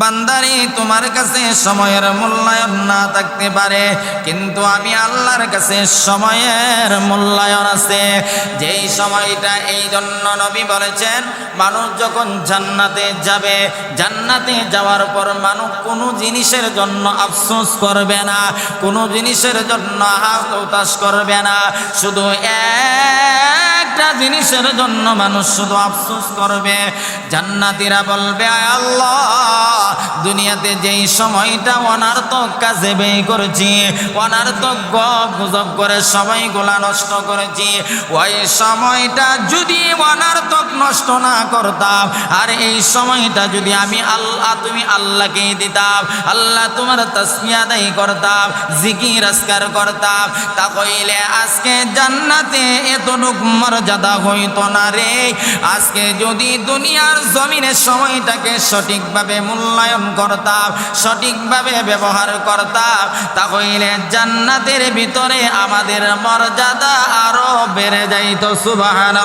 বান্দারি, তোমার কাছে সময়ের মূল্যায়ন না থাকতে পারে, কিন্তু আমি আল্লাহর কাছে সময়ের মূল্যায়ন আছে। যেই সময়টা এই জন্য নবী বলেছেন, মানুষ যখন জান্নাতে যাবে, জান্নাতে যাওয়ার পর মানুষ কোনো জিনিসের জন্য আফসোস করবে না, কোনো জিনিসের জন্য হাত উতাস করবে না, শুধু একটা জিনিসের জন্য মানুষ শুধু আফসোস করবে। জান্নাতিরা বলবে আল্লাহ! দুনিয়াতে যেই সময়টা অনার্থক কাজে ব্যয় করেছি, অনার্থক গপ গুজব করে সময়গুলা নষ্ট করেছি, ওই সময়টা যদি অনার্থক নষ্ট না করতাম, আর এই সময়টা যদি আমি আল্লাহ, তুমি আল্লাহকে দিতাম, আল্লাহ তোমার তসমিয়া দায়ী করতাম, জিকির আসকার করতাম তা কইলে আজকে জান্নাতে এতটুক মর্যাদা হইতো না রে। আজকে যদি দুনিয়ার জমিনের সময়টাকে সঠিকভাবে মূল্যায়ন করতাম সঠিকভাবে ব্যবহার করতাম তাহলে জান্নাতের ভিতরে আমাদের মর্যাদা আরও বেড়ে যাইত সুবাহান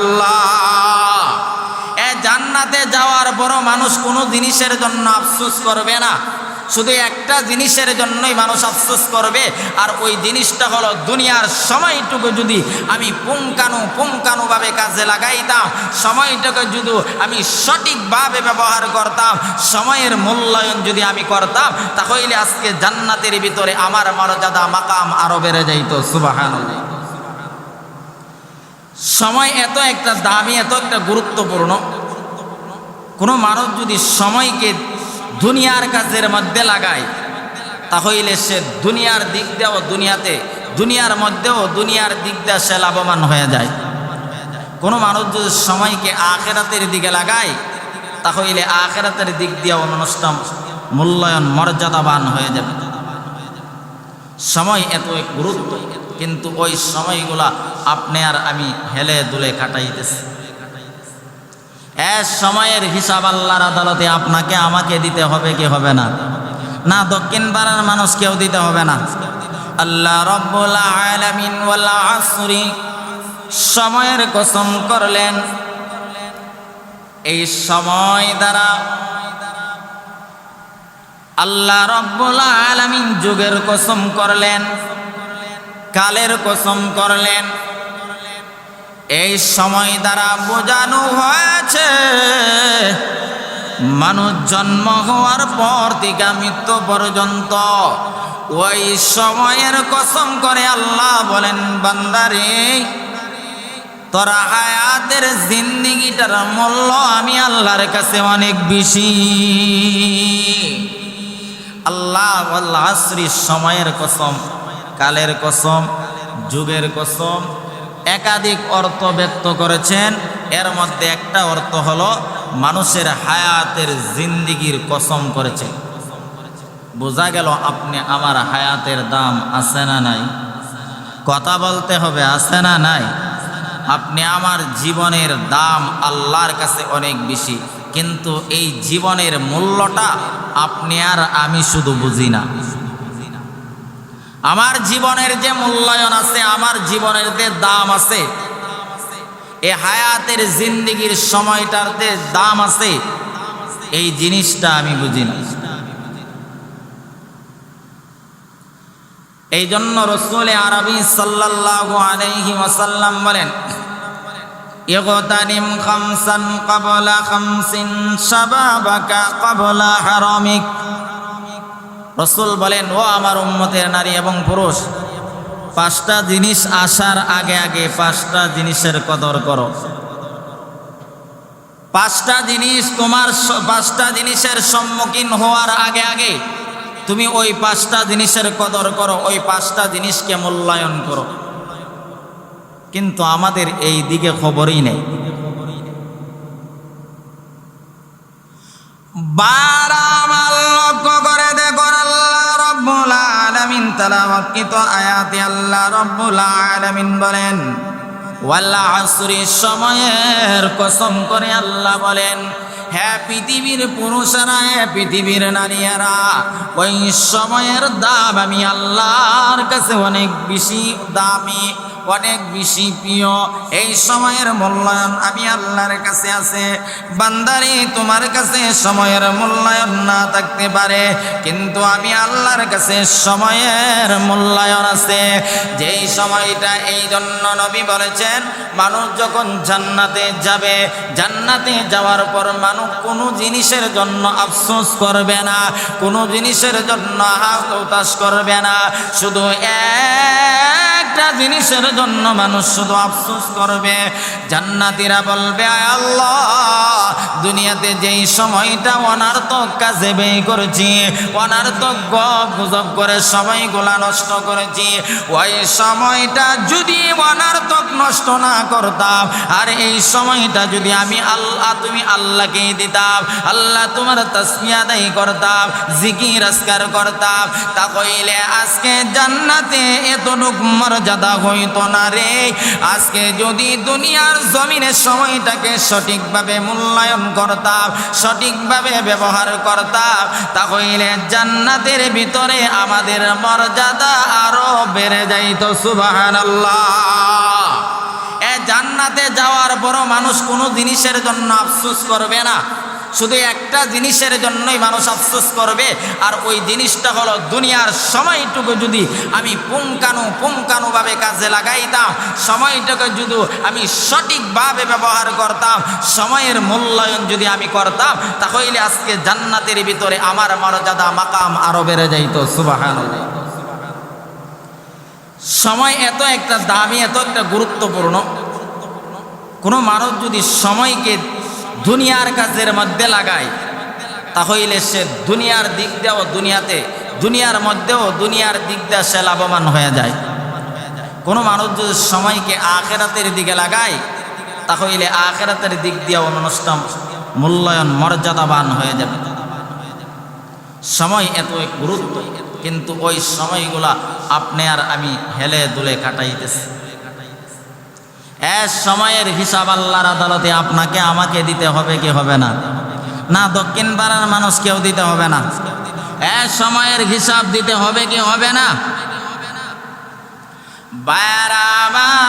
এ জান্নাতে যাওয়ার পর মানুষ কোনো জিনিসের জন্য আফসুস করবে না। শুধু একটা জিনিসের জন্যই মানুষ আফসোস করবে, আর ওই জিনিসটা হলো দুনিয়ার সময়টুকু যদি আমি পুঙ্কানু পুঙ্কানুভাবে কাজে লাগাইতাম, সময়টাকে যদি আমি সঠিকভাবে ব্যবহার করতাম, সময়ের মূল্যায়ন যদি আমি করতাম, তাহলে আজকে জান্নাতের ভিতরে আমার মর্যাদা, মাকাম আরও বেড়ে যাইত সুবাহান সময় এত একটা দামি, এত একটা গুরুত্বপূর্ণ। কোনো মানুষ যদি সময়কে দুনিয়ার কাজের মধ্যে লাগায়। তাহলে সে দুনিয়ার দিক দিয়েও দুনিয়াতে, দুনিয়ার মধ্যেও দুনিয়ার দিক দিয়ে সে লাভবান হয়ে যায়। কোনো মানুষ যদি সময়কে আখেরাতের দিকে লাগায় তাহলে আখেরাতের দিক দিয়েও মানুষটা মূল্যায়ন, মর্যাদাবান হয়ে যাবে। সময় এত গুরুত্ব, কিন্তু ওই সময়গুলা আপনি আর আমি হেলে দুলে কাটাইতেছি। এক সময়ের হিসাব আল্লাহর আদালতে আপনাকে আমাকে দিতে হবে কি হবে না? না, দক্ষিণ পাড়ার মানুষ কেউ দিতে হবে না। আল্লাহ রব্বুল সময়ের কসম করলেন। এই সময় দ্বারা আল্লাহ রব্বুল আলামিন যুগের কসম করলেন, কালের কসম করলেন এই সময় দ্বারা বোঝানো হয়েছে, মানুষ জন্ম হওয়ার পর থেকে মৃত্যু পর্যন্ত ওই সময়ের কসম করে আল্লাহ বলেন, বান্দারে, তোরা আয়াতের জিন্দিগিটার মূল্য আমি আল্লাহর কাছে অনেক বেশি। আল্লাহ আল্লাহ আশ্রী সময়ের কসম, কালের কসম, যুগের কসম একাধিক অর্থ ব্যক্ত করেছেন। এর মধ্যে একটা অর্থ হলো মানুষের হায়াতের জিন্দিগির কসম করেছে। বোঝা গেল আপনি আমার হায়াতের দাম আছে না নাই? কথা বলতে হবে আছে না নাই? আপনি আমার জীবনের দাম আল্লাহর কাছে অনেক বেশি, কিন্তু এই জীবনের মূল্যটা আপনি আর আমি শুধু বুঝি না। আমার জীবনের যে মূল্যায়ন আছে, আমার জীবনের যে দাম আছে, এ হায়াতের জিন্দিগির সময়টার যে দাম আছে, এই জিনিসটা আমি বুঝি না। এই জন্য রসুল আরবি ওয়াসাল্লাম বলেন, ইগতানিম খামসান ক্বাবলা খামসিন শাবাবাকা হারামিক। রসুল বলেন, ও আমার উম্মতের নারী এবং পুরুষ, পাঁচটা জিনিস আসার আগে আগে পাঁচটা জিনিসের কদর করো। পাঁচটা জিনিস তোমার পাঁচটা জিনিসের সম্মুখীন হওয়ার আগে আগে তুমি ওই পাঁচটা জিনিসের কদর করো, ওই পাঁচটা জিনিসকে মূল্যায়ন করো। কিন্তু আমাদের এই দিকে খবরই নেই। বারামাল লক্ষ্য করে আলামিন তালাওয়াতকৃত আয়াতে আল্লাহ রব্বুল আলামিন বলেন ওয়াল্লা আসরি সময়ের কসম করে আল্লাহ বলেন হ্যাঁ পৃথিবীর পুরুষেরা হ্যাঁ পৃথিবীর নারীরা ওই সময়ের দাম আমি আল্লাহর কাছে অনেক বেশি দামি। অনেক বেশি প্রিয়। এই সময়ের মূল্যায়ন আমি আল্লাহর কাছে আছে। বান্দারি তোমার কাছে সময়ের মূল্যায়ন না থাকতে পারে। কিন্তু আমি আল্লাহর কাছে সময়ের মূল্যায়ন আছে। যেই সময়টা এই জন্য নবী বলেছেন, মানুষ যখন জান্নাতে যাবে, জান্নাতে যাওয়ার পর মানুষ কোনো জিনিসের জন্য আফসোস করবে না, কোনো জিনিসের জন্য হাত উতাস করবে না। শুধু একটা জিনিসের জন্য মানুষ শুধু আফসোস করবে। জান্নাতিরা বলবে, আয় আল্লাহ, দুনিয়াতে যেই সময়টা অনার্থক কাজে ব্যয় করেছি, অনার্থক গপ গুজব করে সময়গুলা নষ্ট করেছি, ওই সময়টা যদি অনার্থক নষ্ট না করতাম, আর এই সময়টা যদি আমি আল্লাহ, তুমি আল্লাহকে দিতাম, আল্লাহ তোমার তসমিয়া দায়ী করতাম, জিকির আসকার করতাম, তা কইলে আজকে জান্নাতে এতটুক মর্যাদা হইতো না রে। আজকে যদি দুনিয়ার জমিনের সময়টাকে সঠিকভাবে মূল্যায়ন করতাম, সঠিকভাবে ব্যবহার করতাম, তাহলে জান্নাতের ভিতরে আমাদের মর্যাদা আরও বেড়ে যাইত সুবাহান এ জান্নাতে যাওয়ার পরও মানুষ কোনো জিনিসের জন্য আফসোস করবে না। শুধু একটা জিনিসের জন্যই মানুষ আফসোস করবে, আর ওই জিনিসটা হলো দুনিয়ার সময়টুকু যদি আমি পুঙ্কানু পুঙ্কানুভাবে কাজে লাগাইতাম, সময়টাকে যদি আমি সঠিকভাবে ব্যবহার করতাম, সময়ের মূল্যায়ন যদি আমি করতাম, তাহলে আজকে জান্নাতের ভিতরে আমার মর্যাদা, মাকাম আরও বেড়ে যাইত সুবাহান সময় এত একটা দামি, এত একটা গুরুত্বপূর্ণ। কোনো মানুষ যদি সময়কে দুনিয়ার কাজের মধ্যে লাগায়। তাহলে সে দুনিয়ার দিক দিয়েও দুনিয়াতে, দুনিয়ার মধ্যেও দুনিয়ার দিক দিয়ে সে লাভবান হয়ে যায়। কোনো মানুষ যদি সময়কে আখেরাতের দিকে লাগায় তাহলে আখেরাতের দিক দিয়েও অনুষ্ঠান মূল্যায়ন, মর্যাদাবান হয়ে যাবে। সময় এত গুরুত্ব, কিন্তু ওই সময়গুলা আপনি আর আমি হেলে দুলে কাটাইতেছি। এক সময়ের হিসাব আল্লাহর আদালতে আপনাকে আমাকে দিতে হবে কি হবে না? না, দক্ষিণ পাড়ার মানুষ কেউ দিতে হবে না। এক সময়ের হিসাব দিতে হবে কি হবে না?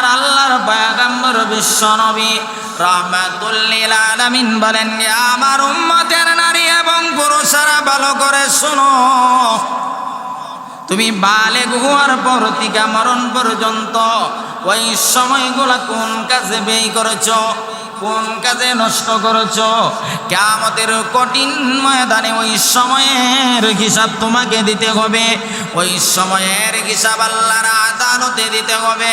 আল্লাহর বলেন আমার উম্মতের নারী এবং পুরুষেরা ভালো করে শুনো। তুমি বালে হওয়ার পর টিকা মরণ পর্যন্ত ওই সময়গুলা কোন কাজে ব্যয় করেছ? কোন কাজে নষ্ট করেছ? কেমতের কঠিন ময়দানে ওই সময়ের হিসাব তোমাকে দিতে হবে। ওই সময়ের হিসাব আল্লাহর আদালতে দিতে হবে।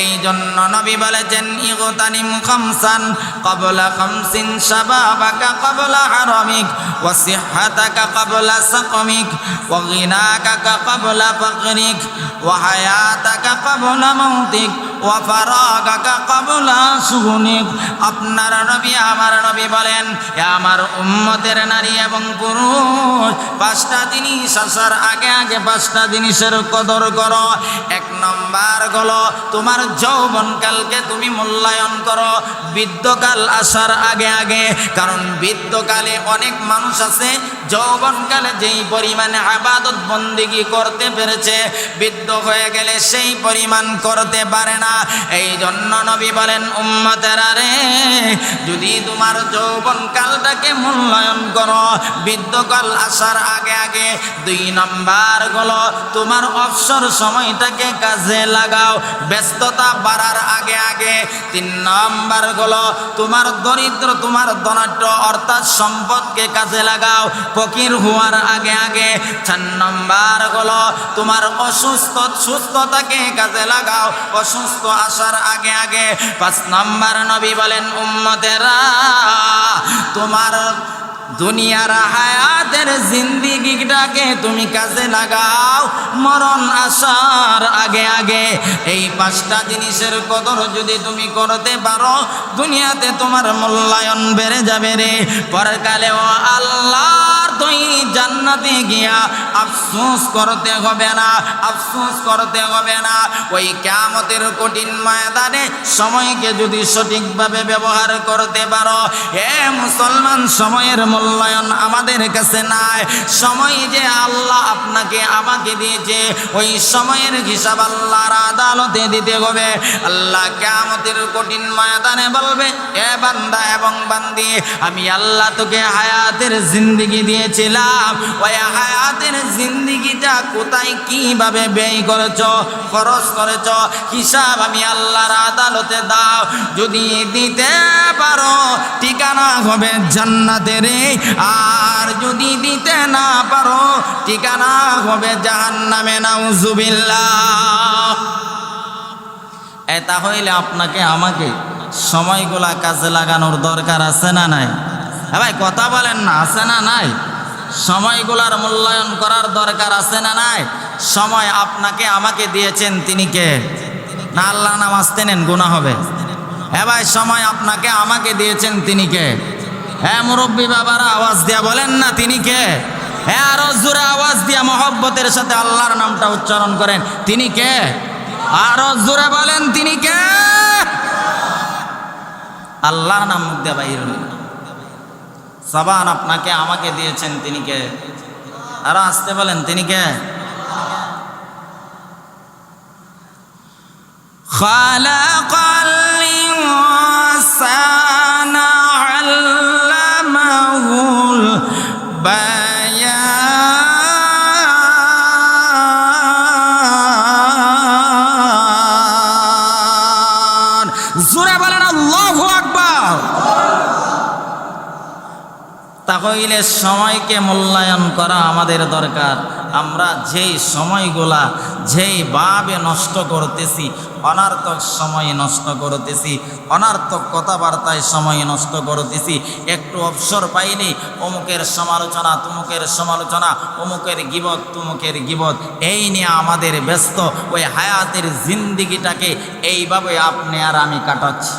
এই জন্য নবী বলেছেন, ইগতানিম খামসান কবলা খামসিন শাবাবাকা কবলা হারামিক, ওয়া সিহহাতাকা কবলা সাকমিক, ওয়া গিনাকা কবলা ফাকরিক, ওয়া হায়াতাকা কবলা মাউতিক, ওয়া ফারাগাকা কবলা সুগুনিক। আপনার নবী, আমার নবী বলেন আমার উম্মতের নারী এবং পুরুষ, পাঁচটা জিনিস আসার আগে আগে পাঁচটা জিনিসের কদর করো। এক নম্বর গলো তোমার যৌবনকালকে তুমি মূল্যায়ন করো। বৃদ্ধকাল আসার আগে আগে, কারণ বৃদ্ধকালে অনেক মানুষ আছে, যৌবনকালে যেই পরিমাণে আবাদত বন্দিগি করতে পেরেছে, বৃদ্ধ হয়ে গেলে সেই পরিমাণ করতে পারে না। এই জন্য নবী বলেন, উম্মতেরা রে যদি তোমার যৌবন কালটাকে মূল্যায়ন করো বৃদ্ধকাল আসার আগে আগে দুই নাম্বারগুলো, তোমার অবসর সময়টাকে কাজে লাগাও, ব্যস্ততা বাড়ার আগে আগে। তিন নাম্বারগুলো, তোমার দরিদ্র, তোমার ধনাঢ্য অর্থাৎ সম্পদকে কাজে লাগাও, ফকির হওয়ার আগে আগে। চার নাম্বারগুলো, তোমার অসুস্থ, সুস্থতাকে কাজে লাগাও, অসুস্থ আসার আগে আগে। পাঁচ নাম্বার নবী বলেন উম্মতেরা তোমার দুনিয়ার হায়াতের জিন্দিগিটাকে তুমি কাজে লাগাও। মরণ আসার আগে আগে এই পাঁচটা জিনিসের কদর যদি তুমি করতে পারো, দুনিয়াতে তোমার মূল্যায়ন বেড়ে যাবে রে। পরের কালেও আল্লাহর তুই জান্ন জান্নাতে গিয়া আফসোস করতে হবে না, আফসোস করতে হবে না। ওই কেমতের কঠিন ময়দানে সময়কে যদি সঠিকভাবে ব্যবহার করতে পারো, হে মুসলমান, সময়ের মূল্যায়ন আমাদের কাছে নাই। সময় যে আল্লাহ আপনাকে আমাকে দিয়েছে, ওই সময়ের হিসাব আল্লাহর আদালতে দিতে হবে। আল্লাহ কেমতের কঠিন ময়দানে বলবে, এ বান্দা এবং বান্দি, আমি আল্লাহ তোকে হায়াতের জিন্দিগি দিয়েছিলাম। ওই হায়াতের জিন্দিগিটা কোথায় কীভাবে ব্যয় করেছ, খরচ করেছ, হিসাব আমি আল্লাহর আদালতে দাও। যদি দিতে পারো, ঠিকানা হবে জান্নাতের। আর যদি দিতে না পারো, ঠিকানা হবে জাহান্নামে, নাউজুবিল্লাহ। এ তাহলে আপনাকে আমাকে সময়গুলা কাজে লাগানোর দরকার আছে না নাই? ভাই, কথা বলেন না, আছে না নাই? সময়গুলার মূল্যায়ন করার দরকার আছে না নাই? সময় আপনাকে আমাকে দিয়েছেন, তিনি কে? না, আল্লাহ নামাজ তেনেন গুণা হবে। হ্যাঁ ভাই, সময় আপনাকে আমাকে দিয়েছেন, তিনি কে? হ্যাঁ মুরব্বী বাবারা আওয়াজ দিয়া বলেন না তিনি কে হ্যাঁ আরো জোরে আওয়াজ দিয়া মহব্বতের সাথে আল্লাহর নামটা উচ্চারণ করেন তিনি কে আরো জোরে বলেন তিনি কে আল্লাহর নাম মুখ দিয়ে বাইর হলেন সাবান আপনাকে আমাকে দিয়েছেন তিনি কে আরো আসতে বলেন তিনি কে خلق الإنسان বায়া জোরে বলেন আল্লাহু আকবার। তাহলে সময়কে মূল্যায়ন করা আমাদের দরকার। আমরা যেই সময়গুলা, যেই ভাবে নষ্ট করতেছি, অনার্থক সময় নষ্ট করতেছি, অনার্থক কথাবার্তায় সময় নষ্ট করতেছি, একটু অবসর পাইনি, অমুকের সমালোচনা, তুমুকের সমালোচনা, অমুকের গিবত, তুমুকের গিবত, এই নিয়ে আমাদের ব্যস্ত, ওই হায়াতের জিন্দিগিটাকে এইভাবে আপনি আর আমি কাটাচ্ছি।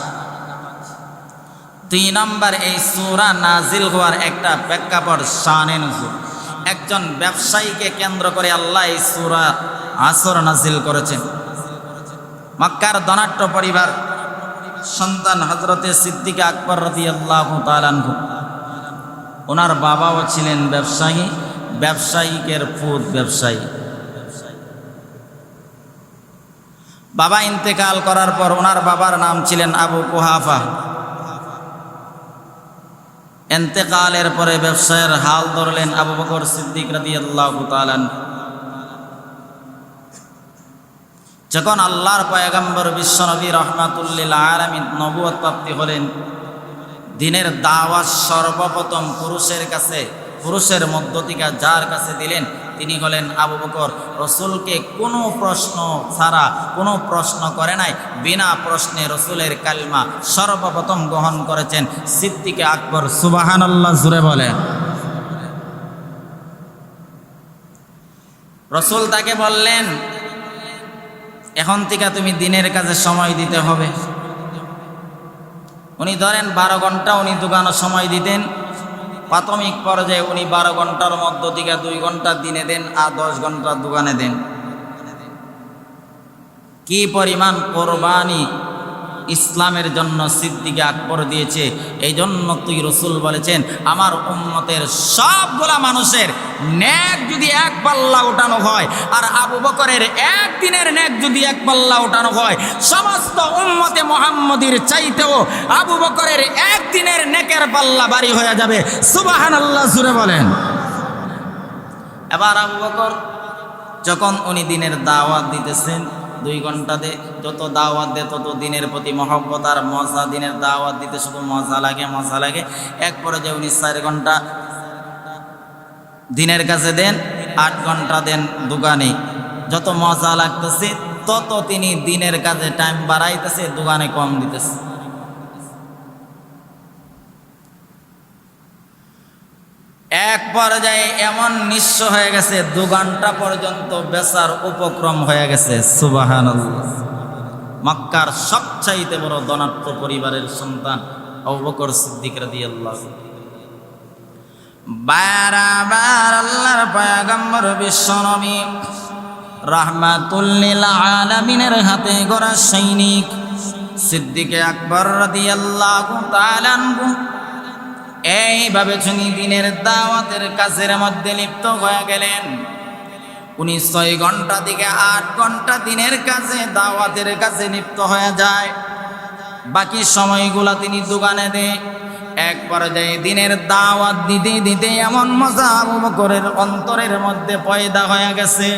দুই নম্বর এই সুরা নাজিল হওয়ার একটা প্রেক্ষাপট শানে নজুল। একজন ব্যবসায়ীকে কেন্দ্র করে আল্লাহ সুরা আসর নাজিল করেছেন। মক্কার ধনাট্য পরিবার, সন্তান হজরতে সিদ্দিকা আকবর রতি আল্লাহ তালানহু ওনার বাবাও ছিলেন ব্যবসায়ী, ব্যবসায়িকের পুত ব্যবসায়ী। বাবা ইন্তেকাল করার পর ওনার বাবার নাম ছিলেন আবু কুহাফা। এন্তেকালের পরে ব্যবসায়ের হাল ধরলেন আবু বকর সিদ্দিক রাদি আল্লাহ তালান যখন আল্লাহর পয়গম্বর আলমিন নবুয় প্রাপ্তি হলেন, দিনের দাওয়াত সর্বপ্রথম পুরুষের কাছে, পুরুষের মধ্য থেকে যার কাছে দিলেন তিনি হলেন আবু বকর। রসুলকে কোনো প্রশ্ন ছাড়া, কোনো প্রশ্ন করে নাই। বিনা প্রশ্নে রসুলের কালমা সর্বপ্রথম গ্রহণ করেছেন সিদ্দিকে আকবর। সুবাহান আল্লাহ জুড়ে বলেন। রসুল তাকে বললেন, এখন থেকে তুমি দিনের কাজে সময় দিতে হবে। উনি ধরেন, বারো ঘণ্টা উনি দোকানে সময় দিতেন। প্রাথমিক পর্যায়ে উনি বারো ঘণ্টার মধ্য থেকে দুই ঘণ্টা দিনে দেন আর দশ ঘণ্টা দোকানে দেন। কি পরিমাণ কোরবানি ইসলামের জন্য সিদ্দিকে আকবর দিয়েছে। এই জন্য তুই রসুল বলেছেন, আমার উন্মতের সবগুলা মানুষের ন্যাক যদি এক পাল্লা উঠানো হয়, আর আবু বকরের একদিনের ন্যাক যদি এক পাল্লা উঠানো হয়, সমস্ত উম্মতে মোহাম্মদীর চাইতেও আবু বকরের একদিনের নেকের পাল্লা বাড়ি হয়ে যাবে। সুবাহান আল্লাহ জুড়ে বলেন। এবার আবু বকর, যখন উনি দিনের দাওয়াত দিতেছেন দুই ঘণ্টা দে, যত দাওয়াত দে, তত দিনের প্রতি মহব্বত আর মজা, দিনের দাওয়াত দিতে শুধু মজা লাগে মজা লাগে। এক যে উনি চার ঘণ্টা দিনের কাছে দেন, আট ঘণ্টা দেন দোকানে। যত মজা লাগতেছে, তত তিনি দিনের কাজে টাইম বাড়াইতেছে, দোকানে কম দিতেছে। এক পর্যায়ে এমন নিঃস্ব হয়ে গেছে, দু ঘণ্টা পর্যন্ত বেচার উপক্রম হয়ে গেছে। সুবাহান মক্কার সবচাইতে বড় ধনাত্ম পরিবারের সন্তান অবকর সিদ্দিক রাদি আল্লাহ বারাবার আল্লাহর পয়াগম্বর বিশ্বনবী রাহমাতুল্লিল আলামিনের হাতে গড়া সৈনিক সিদ্দিকে আকবর রাদিয়াল্লাহু তাআলা আনহু এইভাবে শুনি দিনের দাওয়াতের কাজের মধ্যে লিপ্ত হয়ে গেলেন। উনি ছয় ঘণ্টা থেকে আট ঘণ্টা দিনের কাজে, দাওয়াতের কাছে লিপ্ত হয়ে যায়। বাকি সময়গুলো তিনি দোকানে দেয়। এক পর্যায়ে দিনের দাওয়াত দিতে দিতে এমন মজা আবু বকরের অন্তরের মধ্যে পয়দা হয়ে গেছে।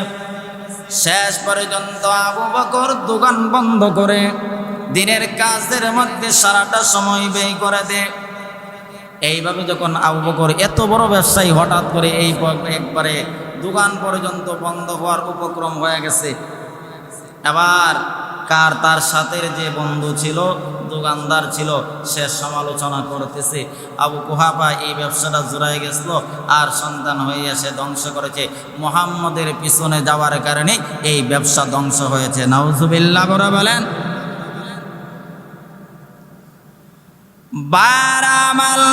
শেষ পর্যন্ত আবু বকর দোকান বন্ধ করে দিনের কাজের মধ্যে সারাটা সময় ব্যয় করে দেয়। এইভাবে যখন আবু বকর এত বড় ব্যবসায়ী হঠাৎ করে এই একবারে দোকান পর্যন্ত বন্ধ হওয়ার উপক্রম হয়ে গেছে। এবার কার তার সাথে যে বন্ধু ছিল, দোকানদার ছিল, সে সমালোচনা করতেছে। আবু কুহাফা এই ব্যবসাটা জোড়াই গেছিল আর সন্তান হয়ে সে ধ্বংস করেছে। মোহাম্মদের পিছনে যাওয়ার কারণে এই ব্যবসা ধ্বংস হয়েছে। নাউজুবিল্লাহ করে বলেন বারামাল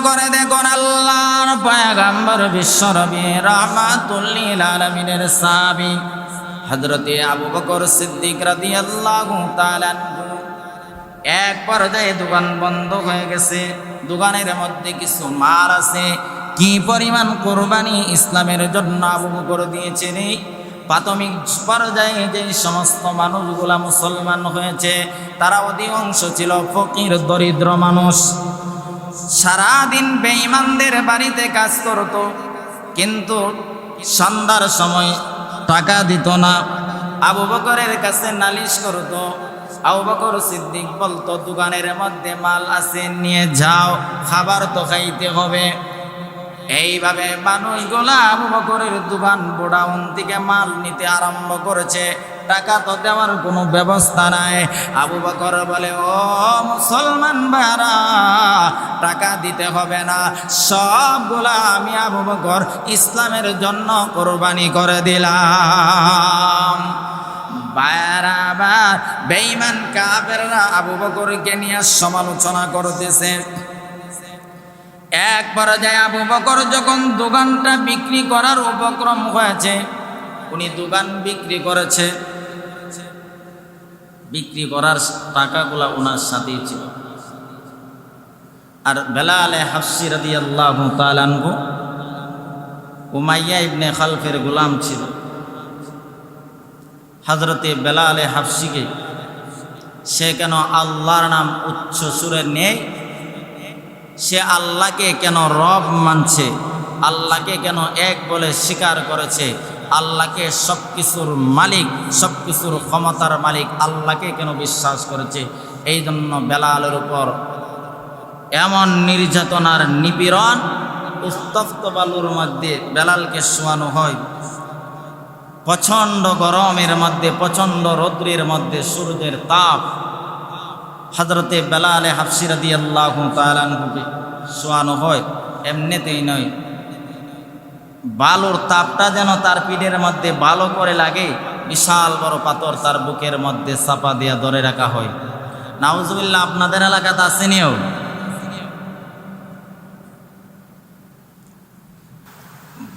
করে দেখুন আল্লাহর পয়গাম্বর বিশ্বরবি রহমাতুল্লিল আলমিনের সাবি হজরতে আবু বকর সিদ্দিক তাআলা আনহু। এক পর্যায়ে দোকান বন্ধ হয়ে গেছে। দোকানের মধ্যে কিছু মাল আছে। কি পরিমাণ কোরবানি ইসলামের জন্য আবু বকর দিয়েছেন? এই প্রাথমিক পর্যায়ে যে সমস্ত মানুষগুলা মুসলমান হয়েছে, তারা অধিকাংশ ছিল ফকির, দরিদ্র মানুষ। সারাদিন বেঈমানদের বাড়িতে কাজ করত, কিন্তু সন্ধ্যার সময় টাকা দিত না। আবু বকরের কাছে নালিশ করত, আবু বকর সিদ্দিক বলতো, দোকানের মধ্যে মাল আছে, নিয়ে যাও, খাবার তো খাইতে হবে। এইভাবে মানুষগুলা আবু বকরের দোকান বোডাউন থেকে মাল নিতে আরম্ভ করেছে। টাকা তো দেওয়ার কোনো ব্যবস্থা নাই। আবু বকর বলে, ও মুসলমান ভাড়া টাকা দিতে হবে না। সবগুলা আমি আবু বকর ইসলামের জন্য কোরবানি করে দিলাম। বারাবার বেঈমান কাফেররা আবু বকরকে নিয়ে সমালোচনা করতেছে। এক পর্যায়ে আবু বকর যখন দোকানটা বিক্রি করার উপক্রম হয়েছে, উনি দোকান বিক্রি করেছে। বিক্রি করার টাকাগুলা ওনার সাথেই ছিল। আর বেলা আলে হাফসি রাদি আল্লাহ তালানহু উমাইয়া ইবনে খালফের গোলাম ছিল। হজরতে বেলালে হাফসিকে সে কেন আল্লাহর নাম উচ্চ সুরে নেই সে আল্লাহকে কেন রব মানছে? আল্লাহকে কেন এক বলে স্বীকার করেছে? আল্লাহকে সব কিছুর মালিক সব কিছুর ক্ষমতার মালিক আল্লাহকে কেন বিশ্বাস করেছে? এই জন্য বেলালের উপর এমন নির্যাতনার নিপীড়ন উত্তপ্ত বালুর মধ্যে বেলালকে শোয়ানো হয়। প্রচণ্ড গরমের মধ্যে, প্রচণ্ড রৌদ্রের মধ্যে সূর্যের তাপ হজরতে বেলালে হাফসিরাদি আল্লাহ তালানহুকে শোয়ানো হয়। এমনিতেই নয়। বালুর তাপটা যেন তার পিঠের মধ্যে ভালো করে লাগে, বিশাল বড় পাথর তার বুকের মধ্যে চাপা দিয়া ধরে রাখা হয়। নাউজুবিল্লাহ, আপনাদের এলাকাতে আসেনিও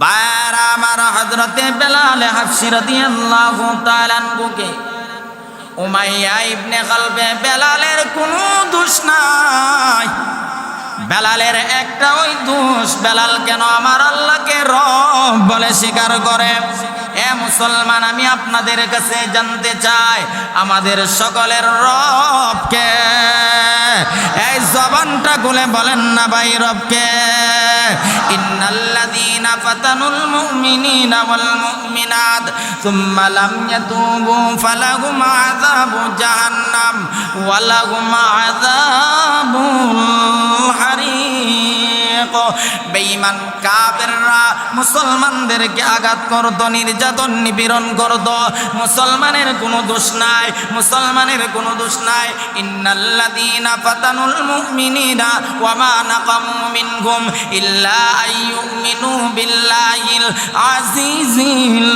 বাইর আমার হজরতে বেলালে উমাইয়া ইবনে বেলালের কোনো দোষ নাই। বেলালের একটা ওই দোষ, বেলাল কেন আমার আল্লাহকে রব বলে স্বীকার করে? এ মুসলমান, আমি আপনাদের কাছে জানতে চাই, আমাদের সকলের রবকে। এই জবানটা খুলে বলেন না ভাই রবকে। ইন্নাল্লাযীনা ফাতানুল মুমিনিনা ওয়াল মুমিনাত সুম্মা লাম ইয়াতুবু ফালাহুম আযাবু জাহান্নাম ওয়া লাহুম আযাবুল হারিক বেঈমান কাফেররা মুসলমানদেরকে আঘাত করত, নির্যাতন, নিপীড়ন করত। মুসলমানের কোনো দোষ নাই, মুসলমানের কোনো দোষ নাই। ইন্নাল্লাযীনা ফাতানুল মুমিনিনা ওয়া মা নাকামু মিনহুম ইল্লা আইয়ুমিনু বিল্লাহিল আজিজিল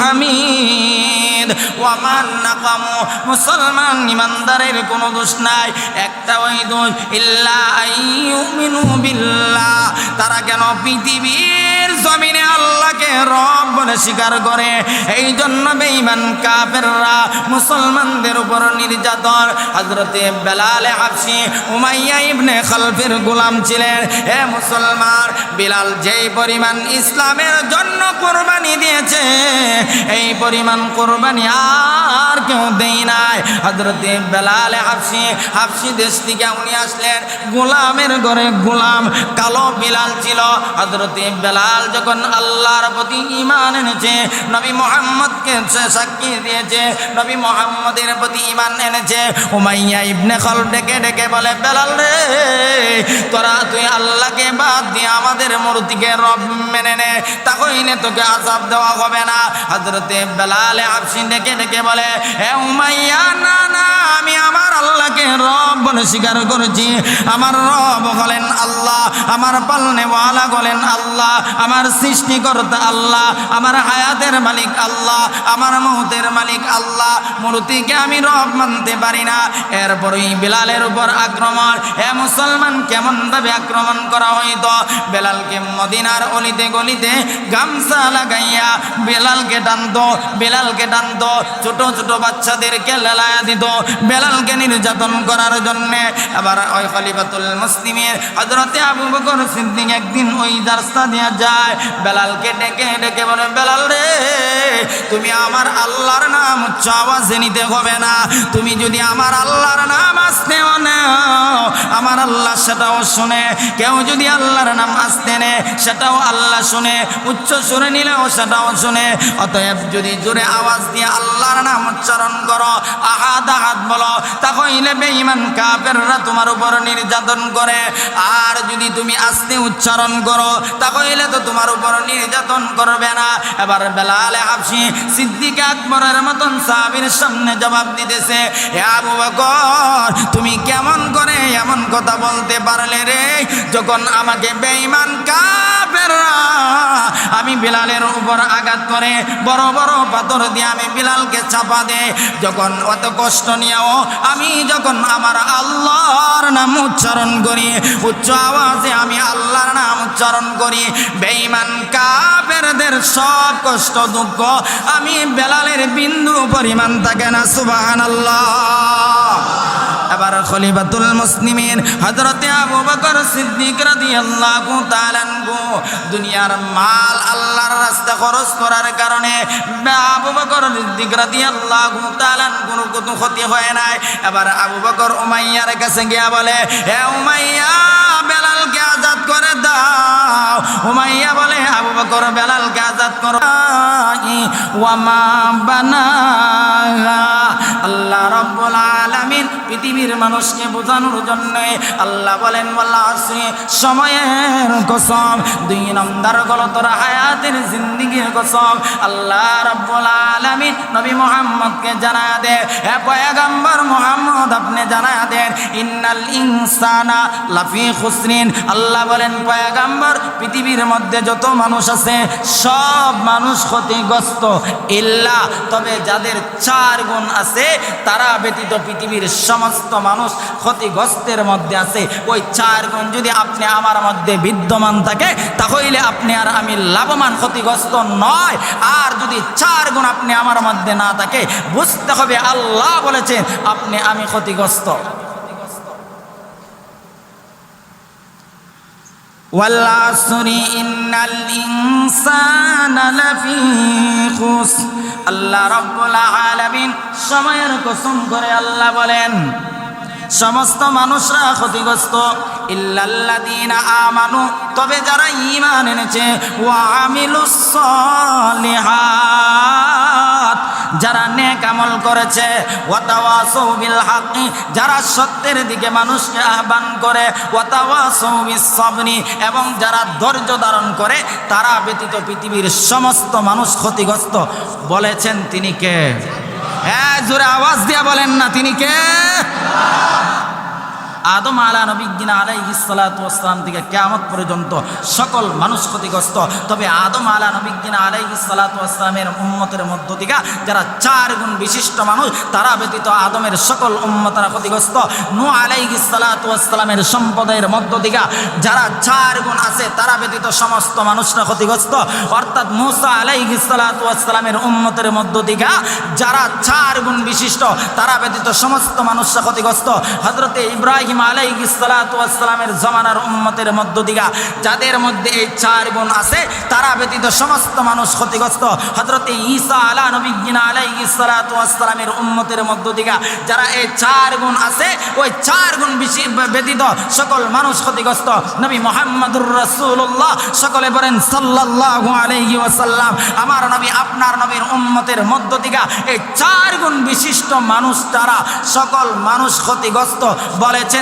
হামিদ। ওয়া মা নাকামু, মুসলমান ইমানদারের কোনো দোষ নাই। একটা ওই দোষ ইল্লা আইয়ুমিনু বিল্লাহ। তারা কেন পৃথিবীর জমিনে আল্লাহকে রব বলে স্বীকার করে? এই জন্য বেঈমান কাফেররা মুসলমানদের উপর নির্যাতন। হজরতে বেলালে হাফসি উমাইয়া ইবনে খালফের গোলাম ছিলেন। হে মুসলমান, বিলাল যেই পরিমাণ ইসলামের জন্য কোরবানি দিয়েছে, এই পরিমাণ কোরবানি আর কেউ দেই নাই। হজরতে বেলালে হাফসি হাফসি দেশ থেকে উনি আসলেন। গোলামের ঘরে গোলাম, কালো বিলাল ছিল। হজরতে বেলাল যখন আল্লাহর প্রতি ইমান এনেছে, নবী মোহাম্মদকে সাক্ষী দিয়েছে, নবী মোহাম্মদের প্রতি ইমান এনেছে। উমাইয়া ইবনে খল ডেকে ডেকে বলে, বেলাল রে, তোরা, তুই আল্লাহকে বাদ দিয়ে আমাদের মূর্তিকে রব মেনে নে তাহলে তোকে আজাব দেওয়া হবে না। হজরতে বেলালে আপসি ডেকে ডেকে বলে হে উমাইয়া, না না, আমি আমার আল্লাহকে রব বলে স্বীকার করেছি। আমার রব হলেন আল্লাহ আমার পালনেওয়ালা বলেন আল্লাহ, আমার সৃষ্টিকর্তা আল্লাহ, আমার হায়াতের মালিক আল্লাহ, আমার মৌতের মালিক আল্লাহ, মূর্তিকে আমি রব মানতে পারি না। এরপরই বিলালের উপর আক্রমণ, এ মুসলমান কেমন ভাবে আক্রমণ করা হইতো? বেলালকে মদিনার অলিতে গলিতে গামছা লাগাইয়া বেলালকে টানতো বেলালকে টানতো, ছোট ছোট বাচ্চাদেরকে লেলায়া দিত, বেলালকে নির্যাতন করার জন্য। আবার ওই খলিফাতুল মুসলিমের হজরতে আবু বকর সিদ্দিক একদিন ওই রাস্তা দিয়ে যায়, বেলালকে ডেকে ডেকে বলে, বেলাল রে, তুমি আমার আল্লাহর নাম উচ্চ আওয়াজে নিতে হবে না। তুমি যদি আমার আল্লাহর নাম নাও আমার আল্লাহ সেটাও শুনে। কেউ যদি আল্লাহর নাম আসতে নে, সেটাও আল্লাহ শুনে। উচ্চ সুরে নিলেও সেটাও শুনে। অতএব যদি জোরে আওয়াজ দিয়ে আল্লাহর নাম উচ্চারণ করো, আহাদ আহাদ বলো, তাহলে বেঈমান কাফেররা তোমার উপর নির্যাতন করে। আর যদি তুমি আস্তে উচ্চারণ করো তাহলে তো তোমার উপর নির্যাতন করবে না। এবার বেলালে হাফসি সিদ্দিক আকবরের মতন সাহাবীর সামনে জবাব দিতেছে, হে আবু বকর, তুমি কেমন করে এমন কথা বলতে পারলে রে? যখন আমাকে বেঈমান কাফেররা, আমি বিলালের উপর আঘাত করে, বড় বড় পাথর দিয়ে আমি বিলালকে চাপা দে যখন অত কষ্ট নিয়েও আমি যখন আমার আল্লাহর নাম উচ্চারণ করি, উচ্চ আওয়াজে আমি আল্লাহর নাম উচ্চারণ করি। বেঈমান কাফেরদের সব কষ্ট দুঃখ আমি বেলালের বিন্দু পরিমাণ থাকে না, সুবহানাল্লাহ। এবার খলিফাতুল মুসলিমিন হযরতে আবু বকর সিদ্দিক রাদিয়াল্লাহু তাআলা দুনিয়ার মাল আল্লাহর রাস্তা খরচ করার কারণে আবু বকর সিদ্দিক রাদিয়াল্লাহু তাআলা কোনো কোনো ক্ষতি হয় নাই। এবার আবু বকর উমাইয়ার কাছে গিয়া বলে, হে উমাইয়া, বেলালকে আজাদ করে দাও। উমাইয়া বলে আবু বকর, বেলালকে আজাদ করো। ওয়ামা বানা আল্লাহ রব্বুল আলামিন পৃথিবীর মানুষকে বোঝানোর জন্য আল্লাহ বলেন আসি সময়ের কসম, দুই নম্বর গল তোর হায়াতের জিন্দিগির কসম, আল্লাহ রব্বুল নবী মোহাম্মদকে জানা দে, হে পয়গম্বর মোহাম্মদ আপনি জানা দেন, ইন্নাল ইনসানা লাফি খুসরিন। আল্লাহ বলেন, পয়গম্বর, পৃথিবীর মধ্যে যত মানুষ আছে, সব মানুষ ক্ষতিগ্রস্ত, ইল্লা, তবে যাদের চার গুণ আছে, তারা ব্যতীত পৃথিবীর সমস্ত মানুষ ক্ষতিগ্রস্তের মধ্যে আছে ওই চার গুণ যদি আপনি আমার মধ্যে বিদ্যমান থাকে তাহলে আপনি আর আমি লাভবান ক্ষতিগ্রস্ত নয় আর যদি চার গুণ আপনি আমার মধ্যে না থাকে বুঝতে হবে আল্লাহ বলেছেন আপনি আমি ক্ষতিগ্রস্ত والعصر إن الإنسان لفي خسر আল্লাহ রব্বুল আলামিন সময়ের কসম করে আল্লাহ বলেন সমস্ত মানুষরা ক্ষতিগ্রস্ত। ইল্লাল্লাযীনা আমানু, তবে যারা ঈমান এনেছে আমিলুস সলিহাত, যারা নেক আমল করেছে যারা সত্যের দিকে মানুষকে আহ্বান করে এবং যারা ধৈর্য ধারণ করে, তারা ব্যতীত পৃথিবীর সমস্ত মানুষ ক্ষতিগ্রস্ত, বলেছেন তিনি কে? হ্যাঁ জোরে আওয়াজ দিয়া বলেন না তিনি কে? আদম আলা নবীন আলাইসালাম থেকে কেয়ামত পর্যন্ত সকল মানুষ ক্ষতিগ্রস্ত তবে আদম আলা নবীন আলাইসালামের উম্মতের মধ্য থেকে যারা চার গুণ বিশিষ্ট মানুষ, তারা ব্যতীত আদমের সকল উম্মতরা ক্ষতিগ্রস্ত। নু আলাইসালামের সম্প্রদায়ের মধ্য থেকে যারা চার গুণ আছে, তারা ব্যতীত সমস্ত মানুষরা ক্ষতিগ্রস্ত। অর্থাৎ মুসা আলাইসালামের উম্মতের মধ্য থেকে যারা চার গুণ বিশিষ্ট, তারা ব্যতীত সমস্ত মানুষরা ক্ষতিগ্রস্ত। হজরতে ইব্রাহিম আলাইসালামের জমানার উম্মতের মধ্য দিকা যাদের মধ্যে এই চার গুণ আছে, তারা ব্যতীত সমস্ত মানুষ ক্ষতিগ্রস্ত। হজরতে ঈসা আলা নবীন আলাইসালামের উম্মতের মধ্য দিকা যারা এই চার গুণ আছে, ওই চার গুণ বেশি ব্যতীত সকল মানুষ ক্ষতিগ্রস্ত। নবী মোহাম্মদুর রসুল্লাহ সকলে বলেন সাল্লাহ আলাইহি ওয়াসাল্লাম, আমার নবী আপনার নবীর উম্মতের মধ্য দিকা এই চার গুণ বিশিষ্ট মানুষ তারা সকল মানুষ ক্ষতিগ্রস্ত বলেছেন।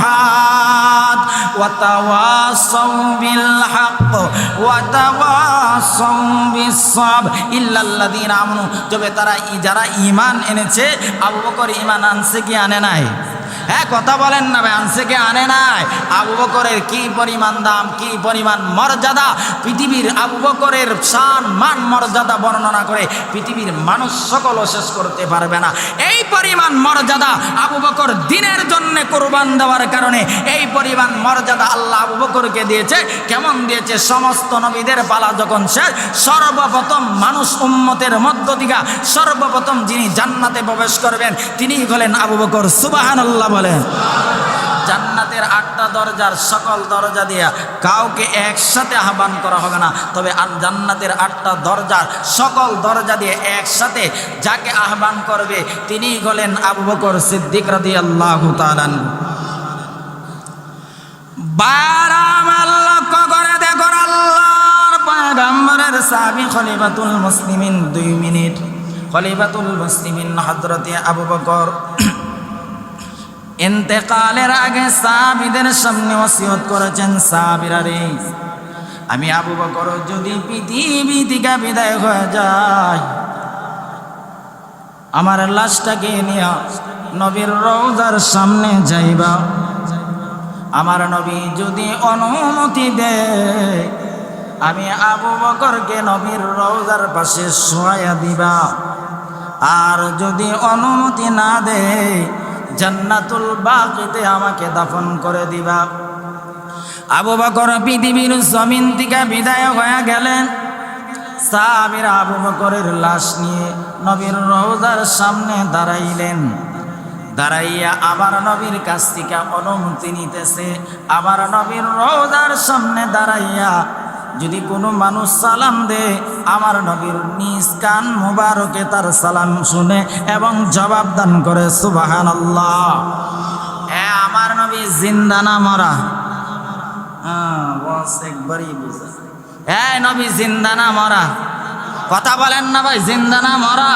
وتواصوا بالحق وتواصوا بالصبر إلا الذين آمنوا তবে তারা যারা ঈমান এনেছে আবু বকর ঈমান আনছে কি আনে নাই হ্যাঁ কথা বলেন না ভাই আনছে কে আনে নাই। আবু বকরের কি পরিমাণ দাম, কি পরিমাণ মর্যাদা? পৃথিবীর আবু বকরের সান মান, মর্যাদা বর্ণনা করে পৃথিবীর মানুষ সকল শেষ করতে পারবে না। এই পরিমাণ মর্যাদা আবু বকর দিনের জন্য কোরবান দেওয়ার কারণে, এই পরিমাণ মর্যাদা আল্লাহ আবু বকরকে দিয়েছে। কেমন দিয়েছে? সমস্ত নবীদের পালা যখন শেষ, সর্বপ্রথম মানুষ উম্মতের মধ্য দিকা সর্বপ্রথম যিনি জান্নাতে প্রবেশ করবেন তিনি হলেন আবু বকর। সুবাহান আল্লাহ বলেন। জান্নাতের আটটা দরজার সকল দরজা দিয়া কাউকে একসাথে আহ্বান করা হবে না। তবে আর জান্নাতের আটটা দরজার সকল দরজা দিয়ে একসাথে যাকে আহ্বান করবে, তিনি হলেন আবু বকর সিদ্দিক রাদি আল্লাহ তালান খলিফাতুল মুসলিমিন, দুই মিনিট। খলিফাতুল মুসলিমিন হযরতে আবু বকর ইন্তেকালের আগে সাহাবীদের সামনে ওসিয়ত করেছেন সাহাবীরা রে। আমি আবু বকর যদি পৃথিবী থেকে বিদায় হয়ে যায়, আমার লাশটাকে নিয়ে নবীর রওজার সামনে যাইবা। আমার নবী যদি অনুমতি দেয়, আমি আবু বকরকে নবীর রওজার পাশে শোয়া দিবা। আর যদি অনুমতি না দেয় জান্নাতুল বাকিতে আমাকে দাফন করে দিবা। আবু বকর পৃথিবীর জমিন থেকে বিদায় হয়ে গেলেন। সাহাবীর আবু বকরের লাশ নিয়ে নবীর রওজার সামনে দাঁড়াইলেন। দাঁড়াইয়া আবার নবীর কাছ থেকে অনুমতি নিতেছে। আবার নবীর রওজার সামনে দাঁড়াইয়া যদি কোনো মানুষ সালাম দে, আমার নবীর নিজ কান মুবারকে তার সালাম শুনে এবং জবাব দান করে সুবাহান আল্লাহ হ্যাঁ আমার নবী, জিন্দা না মরা? হ্যাঁ বস, একবারই বুঝা। হ্যাঁ নবী, জিন্দা না মরা? কথা বলেন না ভাই, জিন্দা না মরা?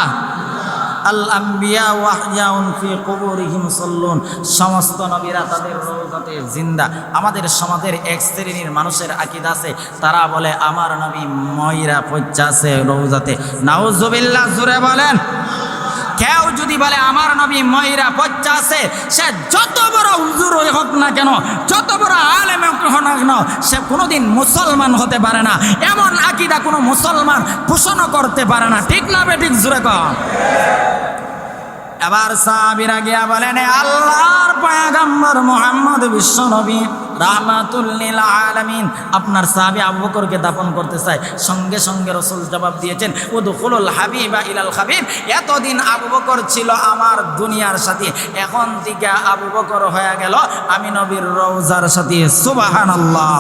আল আম্বিয়া ওয়াহিয়াউন ফি কুবুরিহিম সাল্লুন। সমস্ত নবীরা তাদের রওজাতে জিন্দা। আমাদের সমাজের এক শ্রেণির মানুষের আকীদা আছে। তারা বলে, আমার নবী ময়রা পচ্চা আছে রওজাতে নাউজুবিল্লাহ জুড়ে বলেন। কেউ যদি বলে, আমার নবী ময়রা পচ্চা সে যত বড় হুজুর হোক না কেন, যত বড় আলেম হোক না কেন, সে কোনোদিন মুসলমান হতে পারে না। এমন আকিদা কোনো মুসলমান পোষণও করতে পারে না। ঠিক না বেঠিক জুড়ে কম। এবার সাহাবিরা গিয়া বলেন আল্লাহর পয়গম্বর মোহাম্মদ বিশ্ব নবী রাহমাতুল্লিল আলামিন। আপনার সাহাবী আবু বকরকে দাফন করতে চায়। সঙ্গে সঙ্গে রসুল জবাব দিয়েছেন, উদখুলুল হাবিবা ইলাল হাবিব এতদিন আবু বকর ছিল আমার দুনিয়ার সাথে। এখন থেকে আবু বকর হয়ে গেল আমি নবীর রওজার সাথে। সুবহানাল্লাহ।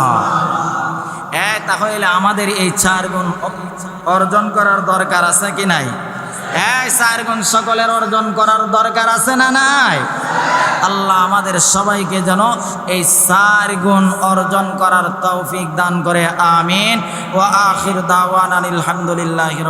এ তাহলে আমাদের এই চার গুণ অর্জন করার দরকার আছে কি নাই? এই চার সকলের অর্জন করার দরকার আছে না নাই? আল্লাহ আমাদের সবাইকে যেন এই চার গুণ অর্জন করার তৌফিক দান করে, আমিন। ও আখির দাওয়ান আলহামদুলিল্লাহ